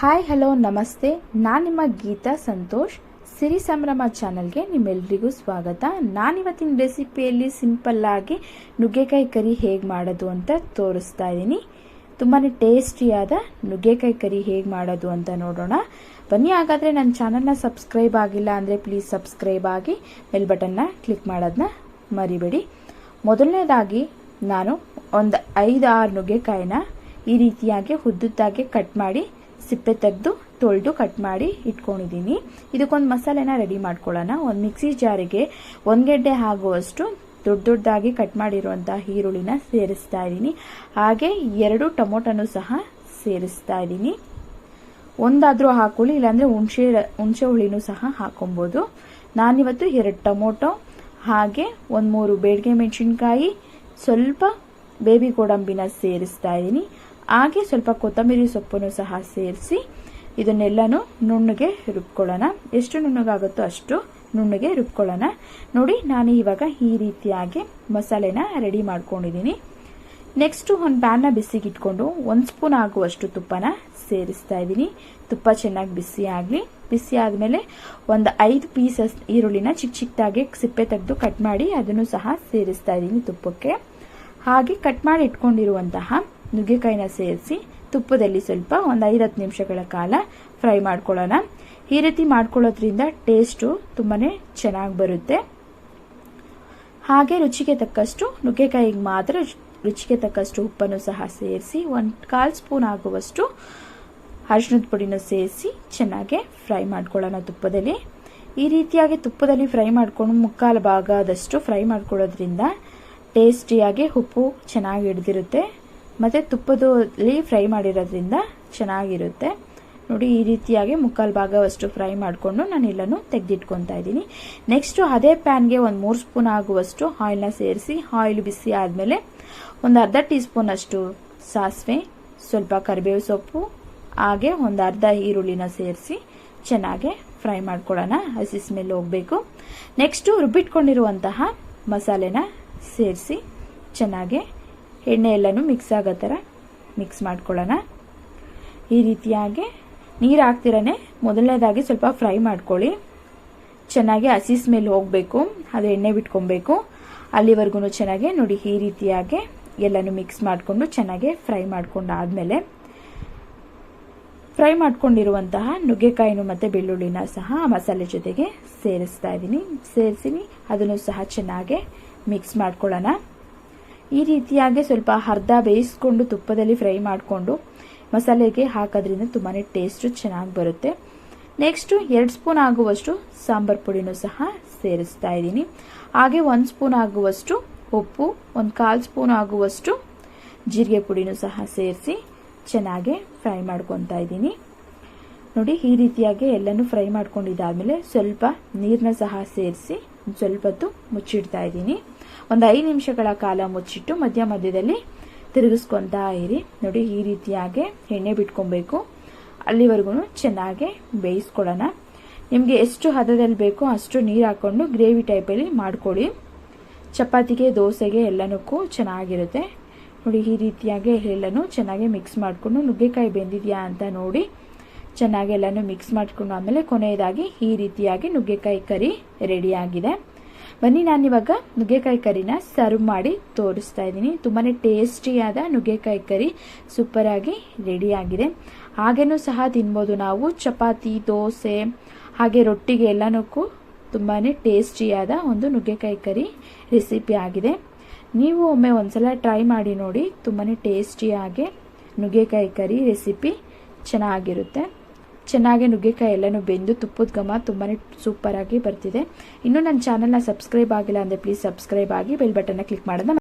Hi, hello, ನಮಸ್ತೆ. ನಾನು ನಿಮ್ಮ ಗೀತಾ ಸಂತೋಷ್. ಸಿರಿ ಸಂಭ್ರಮ ಚಾನಲ್ಗೆ ನಿಮ್ಮೆಲ್ರಿಗೂ ಸ್ವಾಗತ. ನಾನಿವತ್ತಿನ ರೆಸಿಪಿಯಲ್ಲಿ ಸಿಂಪಲ್ ಆಗಿ ನುಗ್ಗೆಕಾಯಿ ಕರಿ ಹೇಗೆ ಮಾಡೋದು ಅಂತ ತೋರಿಸ್ತಾ ಇದ್ದೀನಿ ತುಂಬಾ ಟೇಸ್ಟಿಯಾದ ನುಗ್ಗೆಕಾಯಿ ಕರಿ ಹೇಗೆ ಮಾಡೋದು ಅಂತ ನೋಡೋಣ. ಬನ್ನಿ, ಹಾಗಾದರೆ ನನ್ನ ಚಾನಲ್ನ ಸಬ್ಸ್ಕ್ರೈಬ್ ಆಗಿಲ್ಲ ಅಂದರೆ ಪ್ಲೀಸ್ ಸಬ್ಸ್ಕ್ರೈಬ್ ಆಗಿ ಬೆಲ್ ಬಟನ್ನ ಕ್ಲಿಕ್ ಮಾಡೋದನ್ನ ಮರಿಬೇಡಿ. ಮೊದಲನೇದಾಗಿ ನಾನು ಒಂದು ಐದು ಆರು ನುಗ್ಗೆಕಾಯಿನ ಈ ರೀತಿಯಾಗಿ ಉದ್ದುದ್ದಾಗಿ ಕಟ್ ಮಾಡಿ ಸಿಪ್ಪೆ ತೆಗೆದು ತೊಳೆದು ಕಟ್ ಮಾಡಿ ಇಟ್ಕೊಂಡಿದ್ದೀನಿ. ಇದಕ್ಕೊಂದು ಮಸಾಲೆನ ರೆಡಿ ಮಾಡ್ಕೊಳ್ಳೋಣ. ಒಂದು ಮಿಕ್ಸಿ ಜಾರಿಗೆ ಒಂದು ಗೆಡ್ಡೆ ಆಗುವಷ್ಟು ದೊಡ್ಡ ದೊಡ್ಡದಾಗಿ ಕಟ್ ಮಾಡಿರುವಂತಹ ಈರುಳ್ಳಿನ ಸೇರಿಸ್ತಾ ಇದ್ದೀನಿ. ಹಾಗೆ ಎರಡು ಟೊಮೊಟೊನು ಸಹ ಸೇರಿಸ್ತಾ ಇದ್ದೀನಿ. ಒಂದಾದರೂ ಹಾಕೊಳ್ಳಿ, ಇಲ್ಲಾಂದರೆ ಹುಣಸೆ ಹುಣಸೆ ಹುಳಿನೂ ಸಹ ಹಾಕೊಬೋದು. ನಾನಿವತ್ತು ಎರಡು ಟೊಮೊಟೊ, ಹಾಗೆ ಒಂದು ಮೂರು ಬೇಡಿಗೆ ಮೆಣಸಿನ್ಕಾಯಿ, ಸ್ವಲ್ಪ ಬೇಬಿ ಗೋಡಂಬಿನ ಸೇರಿಸ್ತಾ ಇದ್ದೀನಿ. ಹಾಗೆ ಸ್ವಲ್ಪ ಕೊತ್ತಂಬರಿ ಸೊಪ್ಪನ್ನು ಸಹ ಸೇರಿಸಿ ಇದನ್ನೆಲ್ಲನೂ ನುಣ್ಣಗೆ ರುಬ್ಕೊಳ್ಳೋಣ. ಎಷ್ಟು ನುಣ್ಣಗಾಗುತ್ತೋ ಅಷ್ಟು ನುಣ್ಣಗೆ ರುಬ್ಕೊಳ್ಳೋಣ. ನೋಡಿ, ನಾನು ಇವಾಗ ಈ ರೀತಿಯಾಗಿ ಮಸಾಲೆನ ರೆಡಿ ಮಾಡ್ಕೊಂಡಿದ್ದೀನಿ. ನೆಕ್ಸ್ಟು ಒಂದು ಪ್ಯಾನ್ನ ಬಿಸಿಗೆ ಇಟ್ಕೊಂಡು ಒಂದು ಸ್ಪೂನ್ ಆಗುವಷ್ಟು ತುಪ್ಪನ ಸೇರಿಸ್ತಾ ಇದ್ದೀನಿ. ತುಪ್ಪ ಚೆನ್ನಾಗಿ ಬಿಸಿ ಆಗಲಿ. ಬಿಸಿ ಆದಮೇಲೆ ಒಂದು ಐದು ಪೀಸಸ್ ಈರುಳ್ಳಿನ ಚಿಕ್ಕ ಚಿಕ್ಕದಾಗಿ ಸಿಪ್ಪೆ ತೆಗೆದು ಕಟ್ ಮಾಡಿ ಅದನ್ನು ಸಹ ಸೇರಿಸ್ತಾ ಇದ್ದೀನಿ ತುಪ್ಪಕ್ಕೆ. ಹಾಗೆ ಕಟ್ ಮಾಡಿ ಇಟ್ಕೊಂಡಿರುವಂತಹ ನುಗ್ಗೆಕಾಯಿನ ಸೇರಿಸಿ ತುಪ್ಪದಲ್ಲಿ ಸ್ವಲ್ಪ ಒಂದು ಐದು ಹತ್ತು ನಿಮಿಷಗಳ ಕಾಲ ಫ್ರೈ ಮಾಡ್ಕೊಳ್ಳೋಣ. ಈ ರೀತಿ ಮಾಡ್ಕೊಳ್ಳೋದ್ರಿಂದ ಟೇಸ್ಟು ತುಂಬಾ ಚೆನ್ನಾಗಿ ಬರುತ್ತೆ. ಹಾಗೆ ರುಚಿಗೆ ತಕ್ಕಷ್ಟು ನುಗ್ಗೆಕಾಯಿಗೆ ಮಾತ್ರ ರುಚಿಗೆ ತಕ್ಕಷ್ಟು ಉಪ್ಪನ್ನು ಸಹ ಸೇರಿಸಿ ಒಂದು ಕಾಲು ಸ್ಪೂನ್ ಆಗುವಷ್ಟು ಅರಿಶಿನದ ಪುಡಿನ ಸೇರಿಸಿ ಚೆನ್ನಾಗಿ ಫ್ರೈ ಮಾಡ್ಕೊಳ್ಳೋಣ ತುಪ್ಪದಲ್ಲಿ. ಈ ರೀತಿಯಾಗಿ ತುಪ್ಪದಲ್ಲಿ ಫ್ರೈ ಮಾಡ್ಕೊಂಡು ಮುಕ್ಕಾಲು ಭಾಗದಷ್ಟು ಫ್ರೈ ಮಾಡ್ಕೊಳ್ಳೋದ್ರಿಂದ ಟೇಸ್ಟಿಯಾಗಿ ಉಪ್ಪು ಚೆನ್ನಾಗಿ ಹಿಡ್ದಿರುತ್ತೆ. ಮತ್ತು ತುಪ್ಪದಲ್ಲಿ ಫ್ರೈ ಮಾಡಿರೋದ್ರಿಂದ ಚೆನ್ನಾಗಿರುತ್ತೆ. ನೋಡಿ, ಈ ರೀತಿಯಾಗಿ ಮುಕ್ಕಾಲು ಭಾಗವಷ್ಟು ಫ್ರೈ ಮಾಡಿಕೊಂಡು ನಾನು ಎಲ್ಲನೂ ತೆಗೆದಿಟ್ಕೊತಾ ಇದ್ದೀನಿ. ನೆಕ್ಸ್ಟು ಅದೇ ಪ್ಯಾನ್ಗೆ ಒಂದು ಮೂರು ಸ್ಪೂನ್ ಆಗುವಷ್ಟು ಆಯಿಲ್ನ ಸೇರಿಸಿ ಆಯಿಲ್ ಬಿಸಿ ಆದಮೇಲೆ ಒಂದು ಅರ್ಧ ಟೀ ಸ್ಪೂನ್ ಅಷ್ಟು ಸಾಸಿವೆ, ಸ್ವಲ್ಪ ಕರಿಬೇವು ಸೊಪ್ಪು, ಹಾಗೆ ಒಂದು ಅರ್ಧ ಈರುಳ್ಳಿನ ಸೇರಿಸಿ ಚೆನ್ನಾಗೆ ಫ್ರೈ ಮಾಡ್ಕೊಳ್ಳೋಣ. ಹಸಿ ಸ್ಮೆಲ್ ಹೋಗಬೇಕು. ನೆಕ್ಸ್ಟು ರುಬ್ಬಿಟ್ಕೊಂಡಿರುವಂತಹ ಮಸಾಲೆನ ಸೇರಿಸಿ ಚೆನ್ನಾಗಿ ಎಣ್ಣೆ ಎಲ್ಲನೂ ಮಿಕ್ಸ್ ಆಗೋ ಥರ ಮಿಕ್ಸ್ ಮಾಡ್ಕೊಳ್ಳೋಣ. ಈ ರೀತಿಯಾಗಿ ನೀರು ಹಾಕ್ತಿರೇ ಮೊದಲನೇದಾಗಿ ಸ್ವಲ್ಪ ಫ್ರೈ ಮಾಡ್ಕೊಳ್ಳಿ. ಚೆನ್ನಾಗಿ ಹಸಿ ಸ್ಮೆಲ್ ಹೋಗಬೇಕು, ಅದು ಎಣ್ಣೆ ಬಿಟ್ಕೊಬೇಕು. ಅಲ್ಲಿವರೆಗೂ ಚೆನ್ನಾಗಿ ನೋಡಿ ಈ ರೀತಿಯಾಗಿ ಎಲ್ಲನೂ ಮಿಕ್ಸ್ ಮಾಡಿಕೊಂಡು ಚೆನ್ನಾಗಿ ಫ್ರೈ ಮಾಡ್ಕೊಂಡಾದ್ಮೇಲೆ ಫ್ರೈ ಮಾಡ್ಕೊಂಡಿರುವಂತಹ ನುಗ್ಗೆಕಾಯಿನು ಮತ್ತು ಬೆಳ್ಳುಳ್ಳಿನ ಸಹ ಮಸಾಲೆ ಜೊತೆಗೆ ಸೇರಿಸ್ತಾ ಇದ್ದೀನಿ ಸೇರಿಸಿ ಅದನ್ನು ಸಹ ಚೆನ್ನಾಗಿ ಮಿಕ್ಸ್ ಮಾಡ್ಕೊಳ್ಳೋಣ. ಈ ರೀತಿಯಾಗಿ ಸ್ವಲ್ಪ ಅರ್ಧ ಬೇಯಿಸ್ಕೊಂಡು ತುಪ್ಪದಲ್ಲಿ ಫ್ರೈ ಮಾಡಿಕೊಂಡು ಮಸಾಲೆಗೆ ಹಾಕೋದ್ರಿಂದ ತುಂಬಾ ಟೇಸ್ಟು ಚೆನ್ನಾಗಿ ಬರುತ್ತೆ. ನೆಕ್ಸ್ಟು ಎರಡು ಸ್ಪೂನ್ ಆಗುವಷ್ಟು ಸಾಂಬಾರು ಪುಡಿನೂ ಸಹ ಸೇರಿಸ್ತಾ ಇದ್ದೀನಿ. ಹಾಗೆ ಒಂದು ಸ್ಪೂನ್ ಆಗುವಷ್ಟು ಉಪ್ಪು, ಒಂದು ಕಾಲು ಸ್ಪೂನ್ ಆಗುವಷ್ಟು ಜೀರಿಗೆ ಪುಡಿನೂ ಸಹ ಸೇರಿಸಿ ಚೆನ್ನಾಗಿ ಫ್ರೈ ಮಾಡ್ಕೊತಾ ಇದ್ದೀನಿ. ನೋಡಿ, ಈ ರೀತಿಯಾಗಿ ಎಲ್ಲನೂ ಫ್ರೈ ಮಾಡ್ಕೊಂಡಿದ್ದಾದಮೇಲೆ ಸ್ವಲ್ಪ ನೀರನ್ನ ಸಹ ಸೇರಿಸಿ ಸ್ವಲ್ಪ ಹೊತ್ತು ಮುಚ್ಚಿಡ್ತಾ ಇದ್ದೀನಿ. ಒಂದು ಐದು ನಿಮಿಷಗಳ ಕಾಲ ಮುಚ್ಚಿಟ್ಟು ಮಧ್ಯ ಮಧ್ಯದಲ್ಲಿ ತಿರುಗಿಸ್ಕೊತಾ ಇರಿ. ನೋಡಿ, ಈ ರೀತಿಯಾಗಿ ಎಣ್ಣೆ ಬಿಟ್ಕೊಬೇಕು. ಅಲ್ಲಿವರೆಗೂ ಚೆನ್ನಾಗಿ ಬೇಯಿಸ್ಕೊಳ್ಳೋಣ. ನಿಮಗೆ ಎಷ್ಟು ಹದದಲ್ಲಿ ಬೇಕೋ ಅಷ್ಟು ನೀರು ಹಾಕ್ಕೊಂಡು ಗ್ರೇವಿ ಟೈಪಲ್ಲಿ ಮಾಡ್ಕೊಳ್ಳಿ. ಚಪಾತಿಗೆ, ದೋಸೆಗೆ ಎಲ್ಲನಕ್ಕೂ ಚೆನ್ನಾಗಿರುತ್ತೆ. ನೋಡಿ, ಈ ರೀತಿಯಾಗಿ ಎಲ್ಲನೂ ಚೆನ್ನಾಗಿ ಮಿಕ್ಸ್ ಮಾಡಿಕೊಂಡು ನುಗ್ಗೆಕಾಯಿ ಬೆಂದಿದೆಯಾ ಅಂತ ನೋಡಿ ಚೆನ್ನಾಗಿ ಎಲ್ಲನೂ ಮಿಕ್ಸ್ ಮಾಡಿಕೊಂಡು ಆಮೇಲೆ ಕೊನೆಯದಾಗಿ ಈ ರೀತಿಯಾಗಿ ನುಗ್ಗೆಕಾಯಿ ಕರಿ ರೆಡಿಯಾಗಿದೆ ಬನ್ನಿ ನಾನಿವಾಗ ನುಗ್ಗೆಕಾಯಿ ಕರಿನ ಸರ್ವ್ ಮಾಡಿ ತೋರಿಸ್ತಾ ಇದ್ದೀನಿ. ತುಂಬಾ ಟೇಸ್ಟಿಯಾದ ನುಗ್ಗೆಕಾಯಿ ಕರಿ ಸೂಪರಾಗಿ ರೆಡಿಯಾಗಿದೆ ಹಾಗೇನೂ ಸಹ ತಿನ್ಬೋದು ನಾವು. ಚಪಾತಿ, ದೋಸೆ, ಹಾಗೆ ರೊಟ್ಟಿಗೆ ಎಲ್ಲನಕ್ಕೂ ತುಂಬಾ ಟೇಸ್ಟಿಯಾದ ಒಂದು ನುಗ್ಗೆಕಾಯಿ ಕರಿ ರೆಸಿಪಿ ಆಗಿದೆ. ನೀವು ಒಮ್ಮೆ ಒಂದ್ಸಲ ಟ್ರೈ ಮಾಡಿ ನೋಡಿ ತುಂಬಾ ಟೇಸ್ಟಿಯಾಗಿ ನುಗ್ಗೆಕಾಯಿ ಕರಿ ರೆಸಿಪಿ ಚೆನ್ನಾಗಿರುತ್ತೆ. ಚೆನ್ನಾಗಿ ನುಗ್ಗೆಕಾಯಿ ಎಲ್ಲನೂ ಬೆಂದು ತುಪ್ಪದ ಘಮ ತುಂಬಾ ಆಗಿ ಬರ್ತಿದೆ. ಇನ್ನು ನನ್ನ ಚಾನಲ್ನ ಸಬ್ಸ್ಕ್ರೈಬ್ ಆಗಿಲ್ಲ ಅಂದರೆ ಪ್ಲೀಸ್ ಸಬ್ಸ್ಕ್ರೈಬ್ ಆಗಿ ಬೆಲ್ ಬಟನ್ನ ಕ್ಲಿಕ್ ಮಾಡೋದನ್ನ